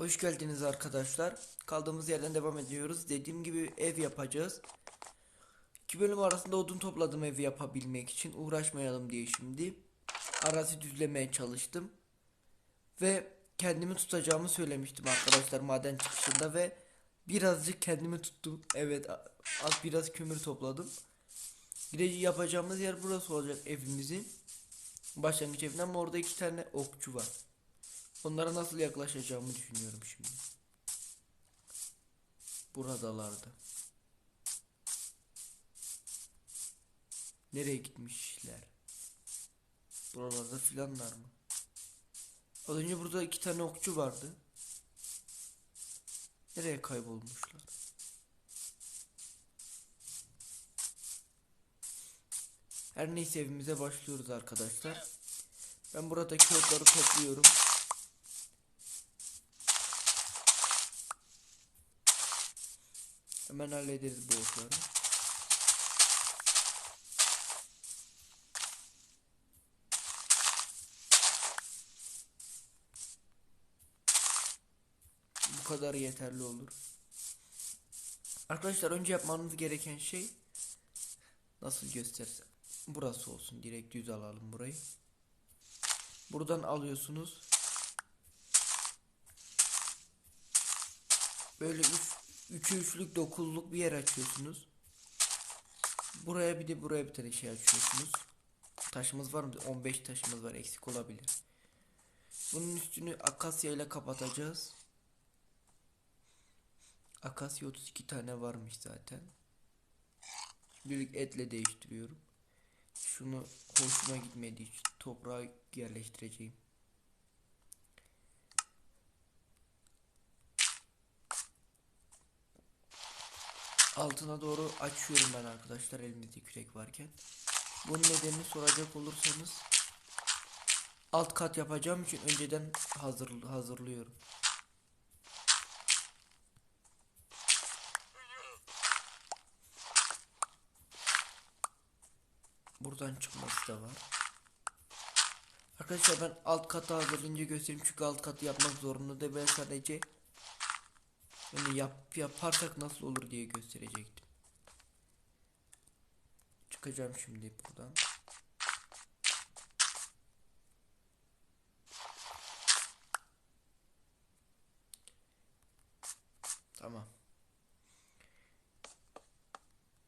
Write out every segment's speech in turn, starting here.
Hoş geldiniz arkadaşlar. Kaldığımız yerden devam ediyoruz. Dediğim gibi ev yapacağız. İki bölüm arasında odun topladım evi yapabilmek için. Uğraşmayalım diye şimdi. Arazi düzlemeye çalıştım. Ve kendimi tutacağımı söylemiştim arkadaşlar maden çıkışında ve birazcık kendimi tuttum. Evet az biraz kömür topladım. Gideci yapacağımız yer burası olacak evimizin. Başlangıç evinden orada iki tane okçu var. Onlara nasıl yaklaşacağımı düşünüyorum şimdi. Buradalardı. Nereye gitmişler? Buralarda filanlar mı? Az önce burada iki tane okçu vardı. Nereye kaybolmuşlar? Her neyse evimize başlıyoruz arkadaşlar. Ben buradaki otları topluyorum. Hemen hallederiz bu okları. Bu kadar yeterli olur. Arkadaşlar önce yapmanız gereken şey nasıl göstersem burası olsun direkt düz alalım burayı. Buradan alıyorsunuz. Böyle üst 3'ü 3'lük 9'luk bir yer açıyorsunuz. Buraya bir de buraya bir tane şey açıyorsunuz. Taşımız var mı? 15 taşımız var eksik olabilir. Bunun üstünü akasya ile kapatacağız. Akasya 32 tane varmış zaten. Şimdilik etle değiştiriyorum. Şunu hoşuma gitmediği için toprağa yerleştireceğim. Altına doğru açıyorum ben arkadaşlar elimizde kürek varken. Bunun nedenini soracak olursanız alt kat yapacağım için önceden hazır hazırlıyorum. Buradan çıkması da var. Arkadaşlar ben alt katı hazırlayınca göstereyim çünkü alt katı yapmak zorunda da ben sadece yani yap yaparsak nasıl olur diye gösterecektim. Çıkacağım şimdi buradan. Tamam.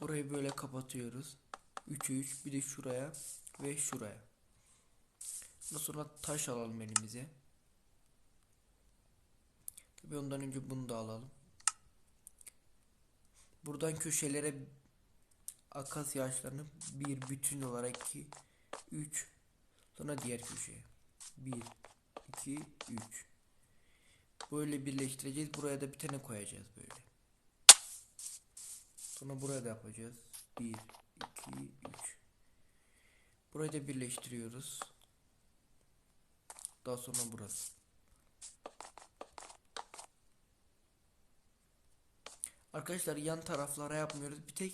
Burayı böyle kapatıyoruz. 3'e 3 bir de şuraya ve şuraya. Ondan sonra taş alalım elimize. Tabii ondan önce bunu da alalım. Buradan köşelere akasya ağaçlarını bir bütün olarak 2 3 sonra diğer köşeye. 1 2 3 böyle birleştireceğiz. Buraya da bir tane koyacağız böyle. Sonra buraya da yapacağız. 1 2 3 burayı da birleştiriyoruz. Daha sonra burası Arkadaşlar yan taraflara yapmıyoruz. Bir tek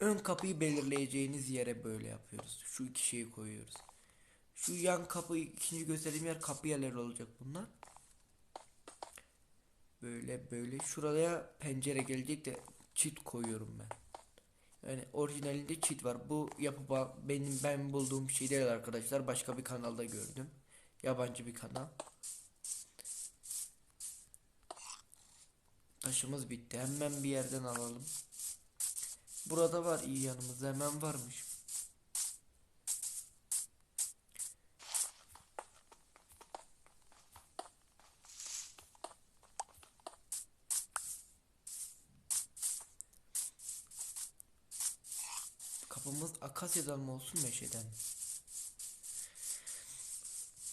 ön kapıyı belirleyeceğiniz yere böyle yapıyoruz. Şu iki şeyi koyuyoruz. Şu yan kapı ikinci gösterdiğim yer kapı yerleri olacak bunlar. Böyle böyle şuraya pencere gelecek de çit koyuyorum ben. Yani orijinalinde çit var. Bu yapı benim ben bulduğum şey değil arkadaşlar. Başka bir kanalda gördüm. Yabancı bir kanal. Taşımız bitti. Hemen bir yerden alalım. Burada var iyi yanımızda hemen varmış. Kapımız akasyadan mı olsun meşeden?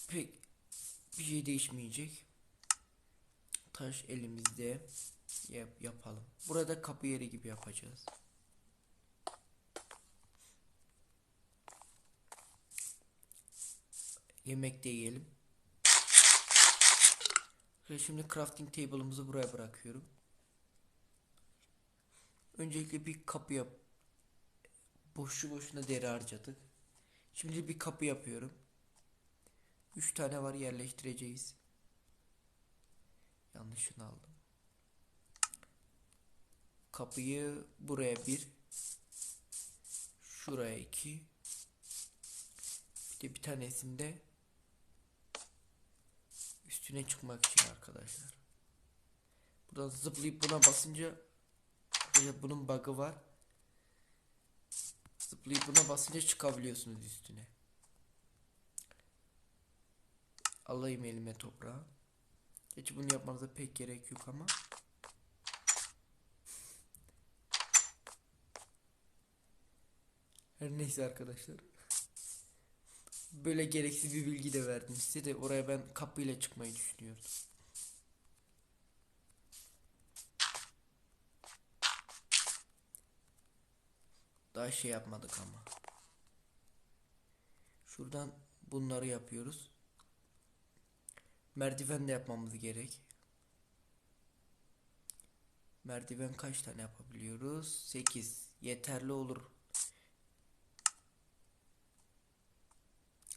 Pek bir şey değişmeyecek. Taş elimizde. Yap, yapalım. Burada kapı yeri gibi yapacağız. Yemek de yiyelim. Şimdi crafting table'ımızı buraya bırakıyorum. Öncelikle bir kapı yap. Boşu boşuna deri harcadık. Şimdi bir kapı yapıyorum. 3 tane var yerleştireceğiz. Yanlış yanlışını aldım. Kapıyı buraya bir. Şuraya iki. Bir de bir tanesinde üstüne çıkmak için arkadaşlar. Buradan zıplayıp buna basınca arkadaşlar bunun bug'ı var. Zıplayıp buna basınca çıkabiliyorsunuz üstüne. Alayım elime toprağı. Hiç bunu yapmanıza pek gerek yok ama. Her neyse arkadaşlar. Böyle gereksiz bir bilgi de verdim size de oraya ben kapıyla çıkmayı düşünüyordum. Daha şey yapmadık ama. Şuradan bunları yapıyoruz. Merdiven de yapmamız gerek. Merdiven kaç tane yapabiliyoruz? 8. Yeterli olur.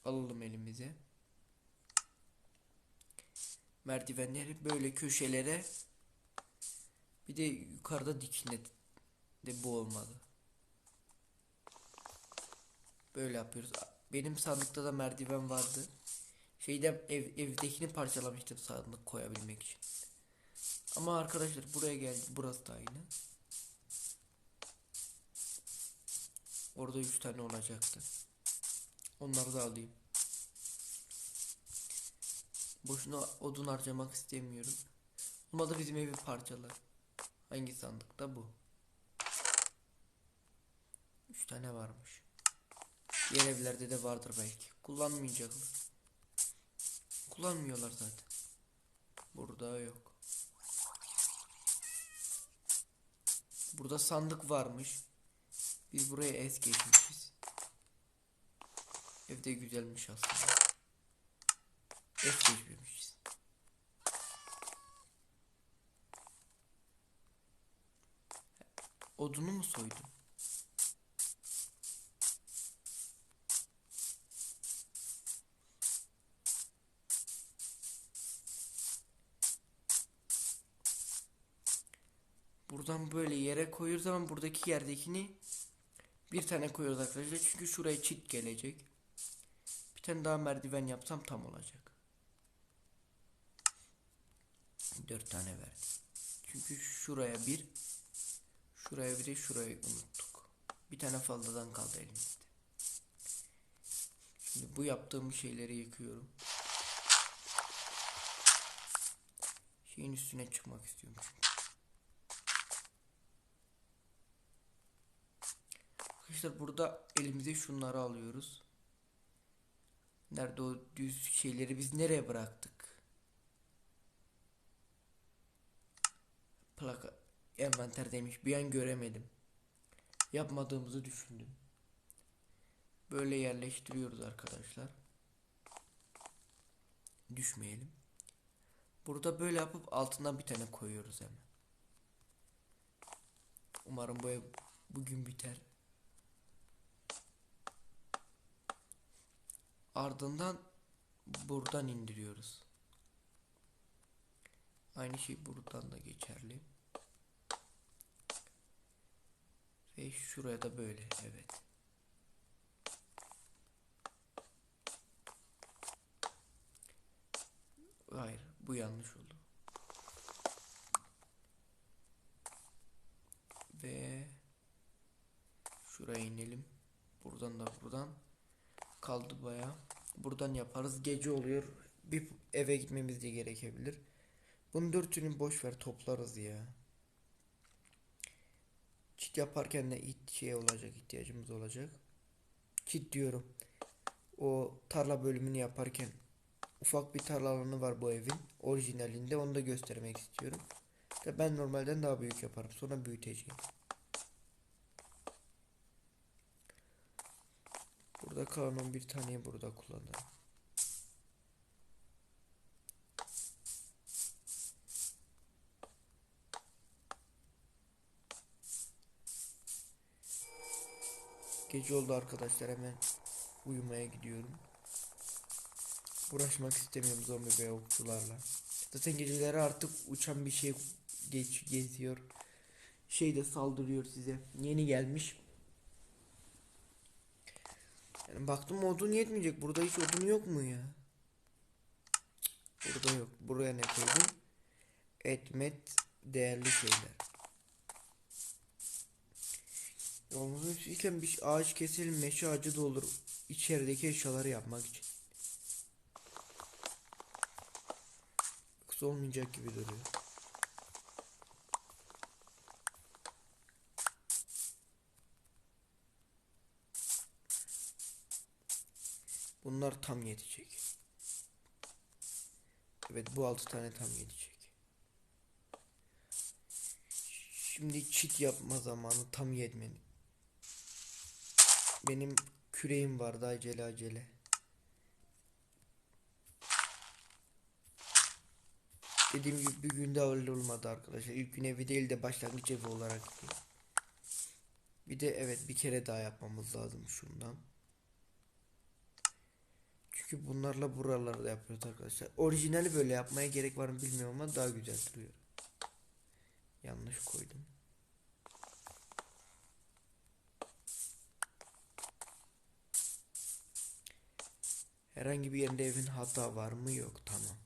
Alalım elimize. Merdivenleri böyle köşelere bir de yukarıda dikine de bu olmadı. Böyle yapıyoruz. Benim sandıkta da merdiven vardı. Şeyden ev, evdekini parçalamıştım sandık koyabilmek için. Ama arkadaşlar buraya geldi. Burası da aynı. Orada 3 tane olacaktı. Onları da alayım. Boşuna odun harcamak istemiyorum. Olmadı bizim evi parçalar. Hangi sandıkta bu? 3 tane varmış. Diğer evlerde de vardır belki. Kullanmayacaklar. Kullanmıyorlar zaten. Burada yok. Burada sandık varmış. Biz buraya es geçmişiz. Evde güzelmiş aslında. Es geçmemişiz. Odunu mu soydun? Buradan böyle yere koyuyoruz zaman buradaki yerdekini bir tane koyuyoruz arkadaşlar. Çünkü şuraya çit gelecek. Tane daha merdiven yapsam tam olacak. Dört tane verdim. Çünkü şuraya bir şuraya bir de şurayı unuttuk. Bir tane fazladan kaldı elimizde. Şimdi bu yaptığım şeyleri yıkıyorum. Şeyin üstüne çıkmak istiyorum çünkü. Arkadaşlar burada elimize şunları alıyoruz. Nerede o düz şeyleri biz nereye bıraktık? Plaka envanter demiş. Bir an göremedim. Yapmadığımızı düşündüm. Böyle yerleştiriyoruz arkadaşlar. Düşmeyelim. Burada böyle yapıp altından bir tane koyuyoruz hemen. Umarım bu ev bugün biter. Ardından buradan indiriyoruz. Aynı şey buradan da geçerli. Ve şuraya da böyle evet. Hayır bu yanlış oldu. Ve şuraya inelim. Buradan da buradan kaldı baya. Buradan yaparız. Gece oluyor. Bir eve gitmemiz de gerekebilir. Bunun dörtünü boş ver toplarız ya. Çit yaparken de it şey olacak ihtiyacımız olacak. Çit diyorum. O tarla bölümünü yaparken ufak bir tarla alanı var bu evin orijinalinde onu da göstermek istiyorum. Ben normalden daha büyük yaparım. Sonra büyüteceğim. Burada kalan 11 taneyi burada kullanırım. Gece oldu arkadaşlar hemen uyumaya gidiyorum. Uğraşmak istemiyorum zombi ve okçularla. Zaten geceleri artık uçan bir şey geç geziyor. Şey de saldırıyor size. Yeni gelmiş. Yani baktım odun yetmeyecek. Burada hiç odun yok mu ya? Burada yok. Buraya ne koydum? Etmet değerli şeyler. Yolumuzun üstüyken bir ağaç keselim meşe ağacı da olur. İçerideki eşyaları yapmak için. Yoksa olmayacak gibi duruyor. Bunlar tam yetecek. Evet bu altı tane tam yetecek. Şimdi çit yapma zamanı tam yetmedi. Benim küreğim vardı acele acele. Dediğim gibi bir günde öyle olmadı arkadaşlar. İlk gün evi değil de başlangıç evi olarak. Bir de evet bir kere daha yapmamız lazım şundan. Çünkü bunlarla buralarda yapıyoruz arkadaşlar. Orijinali böyle yapmaya gerek var mı bilmiyorum ama daha güzel duruyor. Yanlış koydum. Herhangi bir yerinde evin hata var mı? Yok. Tamam.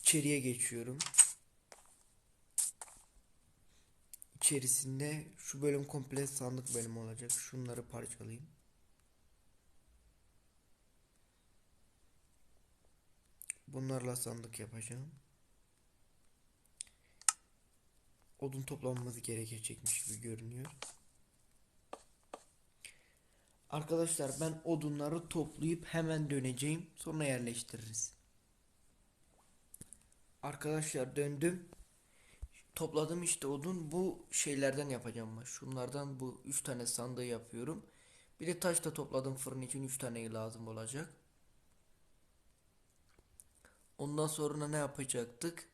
İçeriye geçiyorum. İçerisinde şu bölüm komple sandık bölümü olacak. Şunları parçalayayım. Bunlarla sandık yapacağım. Odun toplamamız gerekecekmiş gibi görünüyor. Arkadaşlar ben odunları toplayıp hemen döneceğim. Sonra yerleştiririz. Arkadaşlar döndüm. Topladım işte odun. Bu şeylerden yapacağım ben. Şunlardan bu 3 tane sandığı yapıyorum. Bir de taş da topladım fırın için 3 tane lazım olacak. Ondan sonra ne yapacaktık?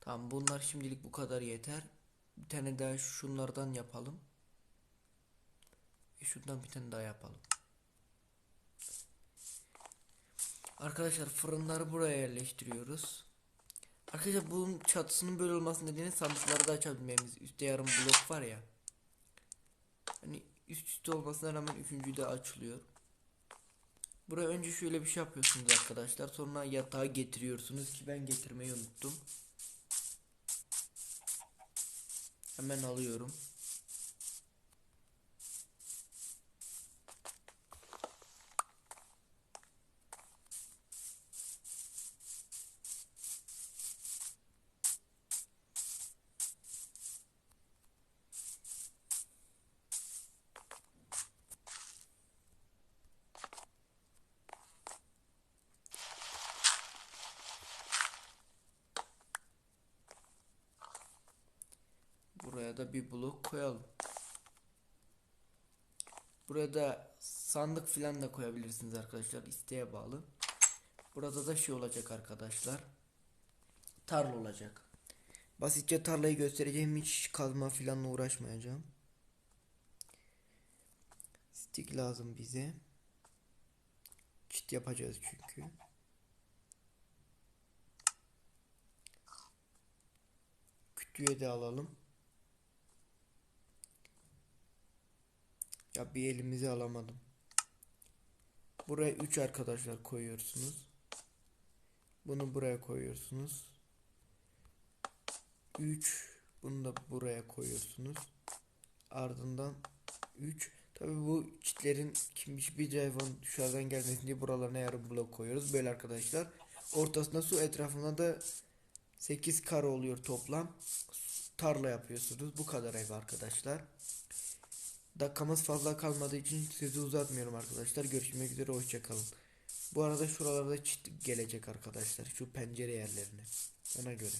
Tamam bunlar şimdilik bu kadar yeter. Bir tane daha şunlardan yapalım. E şundan bir tane daha yapalım. Arkadaşlar fırınları buraya yerleştiriyoruz. Arkadaşlar bunun çatısının böyle olması nedeni sandıkları da açabilmemiz. Üstte yarım blok var ya. Hani üst üste olmasına rağmen üçüncü de açılıyor. Buraya önce şöyle bir şey yapıyorsunuz arkadaşlar. Sonra yatağı getiriyorsunuz ki ben getirmeyi unuttum. Hemen alıyorum. Buraya da bir blok koyalım. Buraya da sandık filan da koyabilirsiniz arkadaşlar isteğe bağlı. Burada da şey olacak arkadaşlar. Tarla olacak. Basitçe tarlayı göstereceğim hiç kazma filanla uğraşmayacağım. Stick lazım bize. Çit yapacağız çünkü. Kütüğe de alalım. Ya bir elimizi alamadım. Buraya 3 arkadaşlar koyuyorsunuz. Bunu buraya koyuyorsunuz. 3 bunu da buraya koyuyorsunuz. Ardından 3 Tabi bu çitlerin kimmiş bir hayvan dışarıdan gelmesin diye buralarına yarım blok koyuyoruz. Böyle arkadaşlar. Ortasında su etrafına da 8 kare oluyor toplam. Tarla yapıyorsunuz. Bu kadar ev arkadaşlar. Dakikamız fazla kalmadığı için sizi uzatmıyorum arkadaşlar. Görüşmek üzere hoşçakalın. Bu arada şuralarda çit gelecek arkadaşlar. Şu pencere yerlerine. Ona göre.